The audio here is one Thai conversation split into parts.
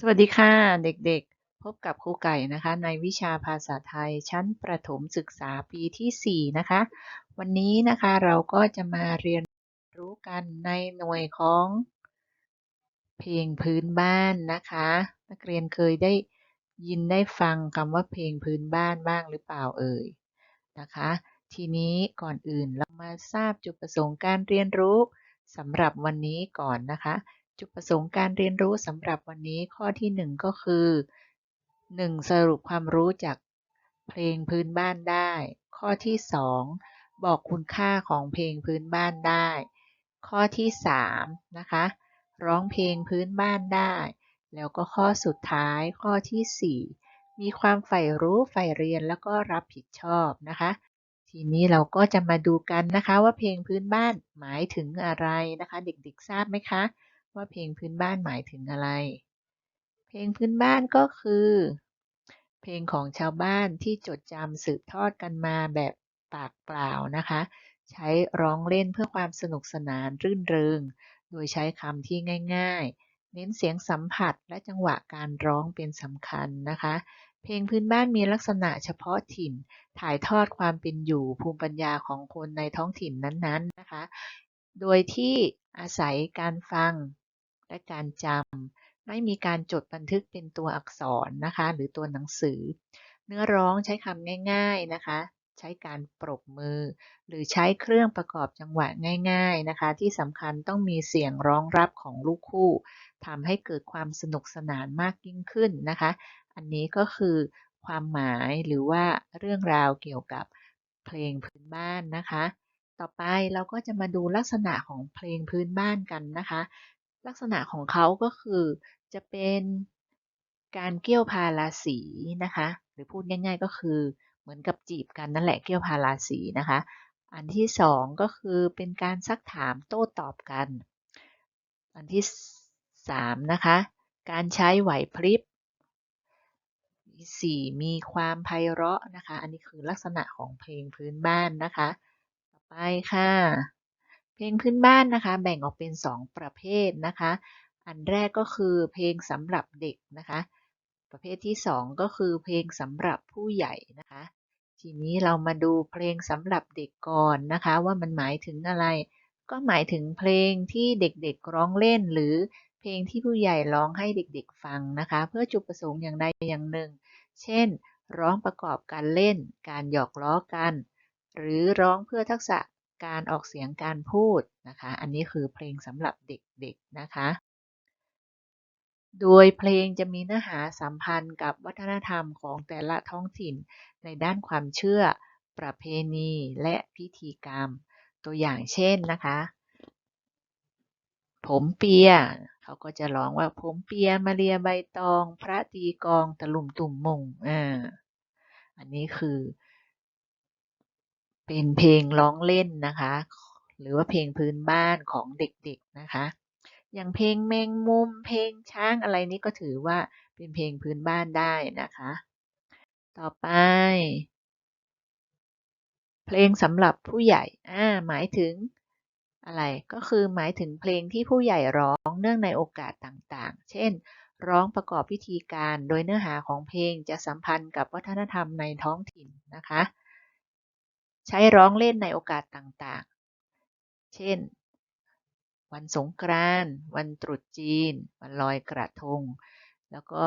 สวัสดีค่ะเด็กๆ พบกับครูไก่นะคะ ในวิชาภาษาไทยชั้นประถมศึกษาปีที่ 4 นะคะ วันนี้นะคะเราก็จะมาเรียนรู้กันในหน่วยของ เพลงพื้นบ้านนะคะ นักเรียนเคยได้ยินได้ฟังคำว่าเพลงพื้นบ้านบ้างหรือเปล่าเอ่ยนะคะ ทีนี้ก่อนอื่นเรามาทราบจุดประสงค์การเรียนรู้สำหรับวันนี้ก่อนนะคะ จุดประสงค์การเรียนรู้สำหรับวันนี้ข้อที่ 1 ก็คือ 1. สรุปความรู้จากเพลงพื้นบ้านได้ ข้อที่ 2 บอกคุณค่าของเพลงพื้นบ้านได้ ข้อที่3นะคะร้องเพลงพื้นบ้านได้ แล้วก็ข้อสุดท้ายข้อที่ 4 มีความใฝ่รู้ใฝ่เรียนแล้วก็รับผิดชอบนะคะ ทีนี้เราก็จะมาดูกันนะคะว่าเพลงพื้นบ้านหมายถึงอะไรนะคะ เด็กๆทราบไหมคะ ว่าเพลงพื้นบ้านหมายถึงอะไร เพลงพื้นบ้านก็คือ เพลงของชาวบ้านที่จดจำสืบทอดกันมาแบบปากเปล่านะคะ ใช้ร้องเล่นเพื่อความสนุกสนานรื่นเริง โดยใช้คำที่ง่าย ๆ เน้นเสียงสัมผัสและจังหวะการร้องเป็นสำคัญนะคะ เพลงพื้นบ้านมีลักษณะเฉพาะถิ่น ถ่ายทอดความเป็นอยู่ภูมิปัญญาของคนในท้องถิ่นนั้นๆนะคะ โดยที่อาศัยการฟัง และการจำไม่มีการจดบันทึกเป็นตัวอักษรนะคะ หรือตัวหนังสือ เนื้อร้องใช้คำง่าย ๆนะคะ ใช้การปรบมือ หรือใช้เครื่องประกอบจังหวะง่าย ๆนะคะ ที่สำคัญต้องมีเสียงร้องรับของลูกคู่ทำให้เกิดความสนุกสนานมากยิ่งขึ้นนะคะ อันนี้ก็คือความหมายหรือว่าเรื่องราวเกี่ยวกับเพลงพื้นบ้านนะคะ ต่อไปเราก็จะมาดูลักษณะของเพลงพื้นบ้านกันนะคะ ลักษณะของเขาก็คือจะเป็นการเกี่ยวพาราสีนะคะ หรือพูดง่าย ๆ ก็คือเหมือนกับจีบกันนั่นแหละเกี่ยวพาราสีนะคะ อันที่สองก็คือเป็นการซักถามโต้ตอบกัน อันที่สามนะคะ การใช้ไหวพริบสี่มีความไพเราะนะคะ อันนี้คือลักษณะของเพลงพื้นบ้านนะคะ ต่อไปค่ะ เพลงพื้นบ้านนะคะ แบ่งออกเป็น 2 ประเภทนะคะ อันแรกก็คือเพลงสำหรับเด็กนะคะ ประเภทที่ 2 ก็คือเพลงสำหรับผู้ใหญ่นะคะ ทีนี้เรามาดูเพลงสำหรับเด็กก่อนนะคะ ว่ามันหมายถึงอะไร ก็หมายถึงเพลงที่เด็กๆร้องเล่น หรือเพลงที่ผู้ใหญ่ร้องให้เด็กๆฟังนะคะ เพื่อจุดประสงค์อย่างใดอย่างหนึ่ง เช่น ร้องประกอบการเล่น การหยอกล้อกัน หรือร้องเพื่อทักษะ การออกเสียงการพูดนะคะ อันนี้คือเพลงสำหรับเด็กๆนะคะ โดยเพลงจะมีเนื้อหาสัมพันธ์กับวัฒนธรรมของแต่ละท้องถิ่น ในด้านความเชื่อ ประเพณีและพิธีกรรม ตัวอย่างเช่นนะคะ ผมเปียเขาก็จะร้องว่าผมเปียมาเรียใบตอง พระตีกองตะลุมตุ่มมงอ่าอันนี้คือ เป็นเพลงร้องเล่นนะคะ หรือว่าเพลงพื้นบ้านของเด็กๆนะคะ อย่างเพลงแมงมุม เพลงช้างอะไรนี้ก็ถือว่าเป็นเพลงพื้นบ้านได้นะคะ ต่อไป เพลงสำหรับผู้ใหญ่อ่าหมายถึงอะไรก็คือหมายถึงเพลงที่ผู้ใหญ่ร้องเนื่องในโอกาสต่างๆ เช่น ร้องประกอบพิธีการ โดยเนื้อหาของเพลงจะสัมพันธ์กับวัฒนธรรมในท้องถิ่นนะคะ ใช้ร้องเล่นในโอกาสต่างๆ เช่น วันสงกรานต์วันตรุษจีน วันลอยกระทง แล้วก็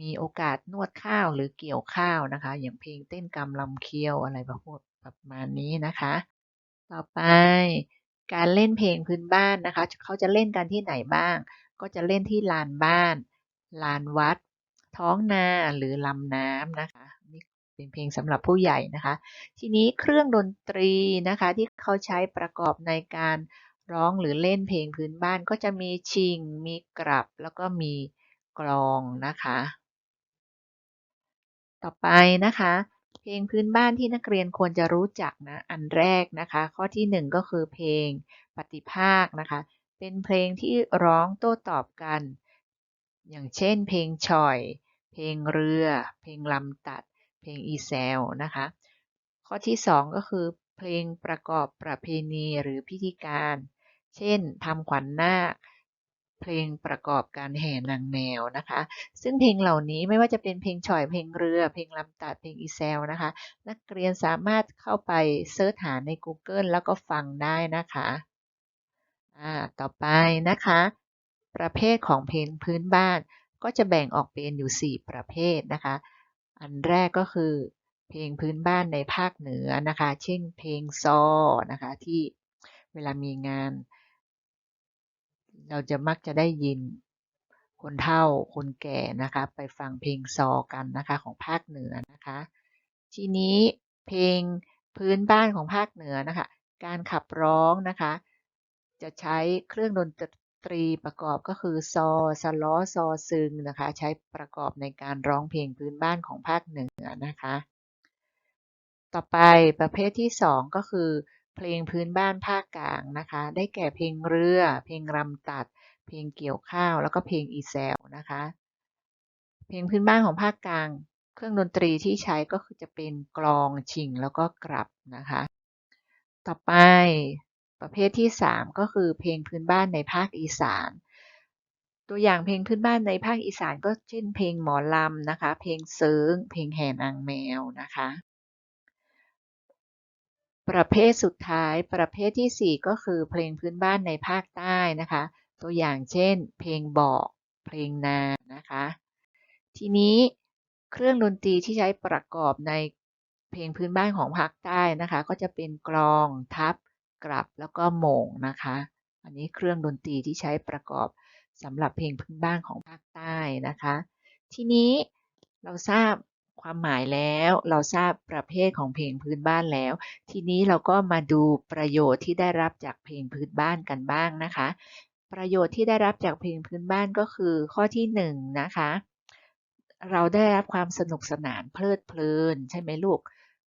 มีโอกาสนวดข้าวหรือเกี่ยวข้าวนะคะ อย่างเพลงเต้นกำลำเคียวอะไรประมาณนี้นะคะ ต่อไปการเล่นเพลงพื้นบ้านนะคะ เขาจะเล่นกันที่ไหนบ้าง ก็จะเล่นที่ลานบ้าน ลานวัด ท้องนาหรือลำน้ำนะคะ เป็นเพลงสำหรับผู้ใหญ่นะคะ ทีนี้เครื่องดนตรีนะคะที่เขาใช้ประกอบในการร้องหรือเล่นเพลงพื้นบ้านก็จะมีชิง มีกลับ แล้วก็มีกลองนะคะ ต่อไปนะคะ เพลงพื้นบ้านที่นักเรียนควรจะรู้จักนะอันแรกนะคะ ข้อที่1ก็คือเพลงปฏิภาคนะคะ เป็นเพลงที่ร้องโต้ตอบกัน อย่างเช่น เพลงฉ่อย เพลงเรือ เพลงลำตัด เพลงอีแซลนะคะ ข้อที่ 2 ก็คือเพลงประกอบประเพณีหรือพิธีการ เช่นทำขวัญนาค เพลงประกอบการแห่นางแมวนะคะ ซึ่งเพลงเหล่านี้ไม่ว่าจะเป็นเพลงฉ่อยเพลงเรือ เพลงลำตัดเพลงอีแซลนะคะ นักเรียนสามารถเข้าไปเซิร์ชหาใน Google แล้วก็ฟังได้นะคะอ่าต่อไปนะคะ ประเภทของเพลงพื้นบ้านก็จะแบ่งออกเป็นอยู่ 4 ประเภทนะคะ อันแรกก็คือ เพลงพื้นบ้านในภาคเหนือนะคะ เช่น เพลงซอนะคะที่เวลามีงาน เราจะมักจะได้ยินคนเฒ่าคนแก่นะคะ ไปฟังเพลงซอกันนะคะของภาคเหนือนะคะ ทีนี้เพลงพื้นบ้านของภาคเหนือนะคะ การขับร้องนะคะ จะใช้เครื่องดน ตรีประกอบก็คือซอสล้อซอซึงนะคะ ใช้ประกอบในการร้องเพลงพื้นบ้านของภาคเหนือนะคะ ต่อไปประเภทที่ 2 ก็คือ เพลงพื้นบ้านภาคกลางนะคะ ได้แก่เพลงเรือ เพลงรำตัด เพลงเกี่ยวข้าว แล้วก็เพลงอีแซลนะคะ เพลงพื้นบ้านของภาคกลาง เครื่องดนตรีที่ใช้ก็คือจะเป็นกลองชิงแล้วก็กลับนะคะ ต่อไป ประเภทที่ 3 ก็คือเพลงพื้นบ้านในภาคอีสาน ตัวอย่างเพลงพื้นบ้านในภาคอีสานก็เช่นเพลงหมอลำนะคะ เพลงเซิงเพลงแห่นางแมวนะคะ ประเภทสุดท้ายประเภทที่ 4 ก็คือเพลงพื้นบ้านในภาคใต้นะคะ ตัวอย่างเช่น เพลงบอกเพลงนานะคะ ทีนี้เครื่องดนตรีที่ใช้ประกอบในเพลงพื้นบ้านของภาคใต้นะคะ ก็จะเป็นกลองทับ กลับแล้วก็โมงนะคะ อันนี้เครื่องดนตรีที่ใช้ประกอบสำหรับเพลงพื้นบ้านของภาคใต้นะคะ ทีนี้เราทราบความหมายแล้ว เราทราบประเภทของเพลงพื้นบ้านแล้ว ทีนี้เราก็มาดูประโยชน์ที่ได้รับจากเพลงพื้นบ้านกันบ้างนะคะ ประโยชน์ที่ได้รับจากเพลงพื้นบ้านก็คือข้อที่1นนะคะ เราได้รับความสนุกสนานเพลิดเพลินใช่ไหมลูก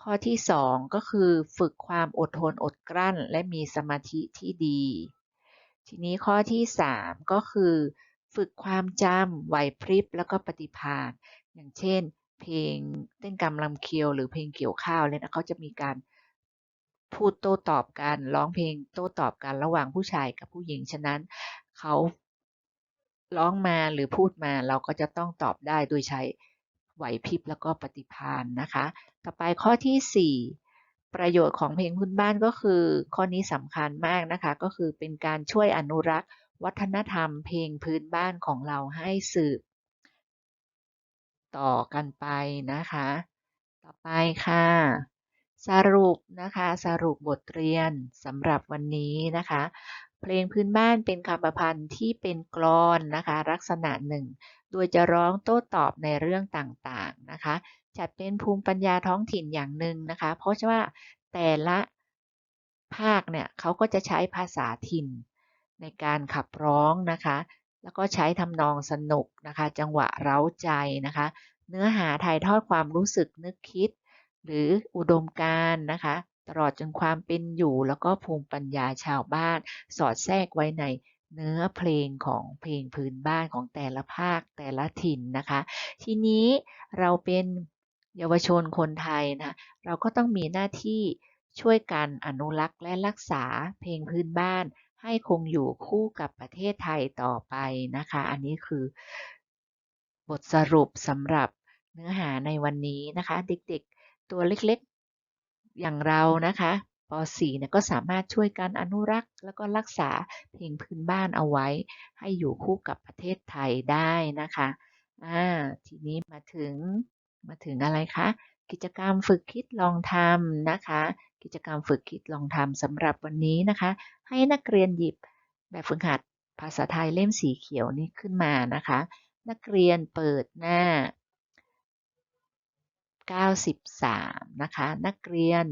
ข้อที่ 2 ก็คือฝึกความอดทนอดกลั้น และมีสมาธิที่ดี ทีนี้ข้อที่ 3 ก็คือ ฝึกความจำไหวพริบแล้วก็ปฏิภาณอย่างเช่น เพลงเต้นกำลำเคียวหรือเพลงเกี่ยวข้าวเลยนะเขาจะมีการพูดโต้ตอบกันร้องเพลงโต้ตอบกันระหว่างผู้ชายกับผู้หญิงฉะนั้นเขาร้องมาหรือพูดมาเราก็จะต้องตอบได้โดยใช้ ไหวพริบแล้วก็ปฏิภาณนะคะ ต่อไปข้อที่ 4 ประโยชน์ของเพลงพื้นบ้านก็คือ ข้อนี้สำคัญมากนะคะ ก็คือเป็นการช่วยอนุรักษ์ วัฒนธรรมเพลงพื้นบ้านของเราให้สืบ ต่อกันไปนะคะ ต่อไปค่ะ สรุปนะคะ สรุปบทเรียนสำหรับวันนี้นะคะ เพลงพื้นบ้านเป็นคำประพันธ์ที่เป็นกลอนนะคะลักษณะหนึ่ง โดยจะร้องโต้ตอบในเรื่องต่างๆนะคะ จัดเป็นภูมิปัญญาท้องถิ่นอย่างหนึ่งนะคะ เพราะว่าแต่ละภาคเนี่ยเขาก็จะใช้ภาษาถิ่น ในการขับร้องนะคะ แล้วก็ใช้ทำนองสนุกนะคะ จังหวะเร้าใจนะคะ เนื้อหาถ่ายทอดความรู้สึกนึกคิด หรืออุดมการณ์นะคะ ตลอดจนความเป็นอยู่แล้วก็ภูมิปัญญาชาวบ้าน สอดแทรกไว้ในเนื้อเพลงของเพลงพื้นบ้านของแต่ละภาคแต่ละถิ่นนะคะ ทีนี้เราเป็นเยาวชนคนไทยนะเราก็ต้องมีหน้าที่ช่วยกันอนุรักษ์และรักษาเพลงพื้นบ้าน ให้คงอยู่คู่กับประเทศไทยต่อไปนะคะ อันนี้คือบทสรุปสำหรับเนื้อหาในวันนี้นะคะ เด็กๆตัวเล็กๆ อย่างเรานะคะป .4 เนี่ยก็สามารถช่วยกันอนุรักษ์ แล้วก็รักษาเพลงพื้นบ้านเอาไว้ ให้อยู่คู่กับประเทศไทยได้นะคะอ่าทีนี้มาถึงมาถึงอะไรคะกิจกรรมฝึกคิดลองทำนะคะ กิจกรรมฝึกคิดลองทำสำหรับวันนี้นะคะ ให้นักเรียนหยิบแบบฝึกหัดภาษาไทยเล่มสีเขียวนี้ขึ้นมานะคะ นักเรียนเปิดหน้า 93 นะคะ นักเรียน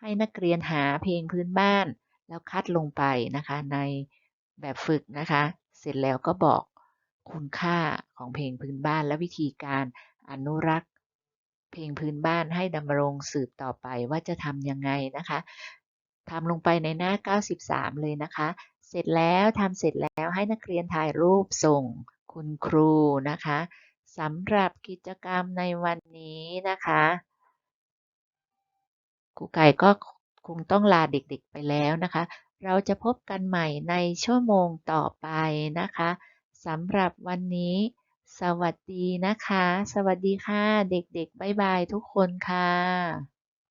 ให้นักเรียนหาเพลงพื้นบ้าน แล้วคัดลงไปนะคะในแบบฝึกนะคะ เสร็จแล้วก็บอกคุณค่าของเพลงพื้นบ้าน และวิธีการอนุรักษ์ เพลงพื้นบ้านให้ดำรงสืบต่อไปว่าจะทำยังไงนะคะทำลงไปในหน้า 93 เลยนะคะ เสร็จแล้วทำเสร็จแล้วให้นักเรียนถ่ายรูปส่งคุณครูนะคะ สำหรับกิจกรรมในวันนี้นะคะครูไก่ก็คงต้องลาเด็กๆไปแล้วนะคะ เราจะพบกันใหม่ในชั่วโมงต่อไปนะคะสำหรับวันนี้ สวัสดีนะคะ สวัสดีค่ะ เด็กๆบ๊ายบายทุกคนค่ะ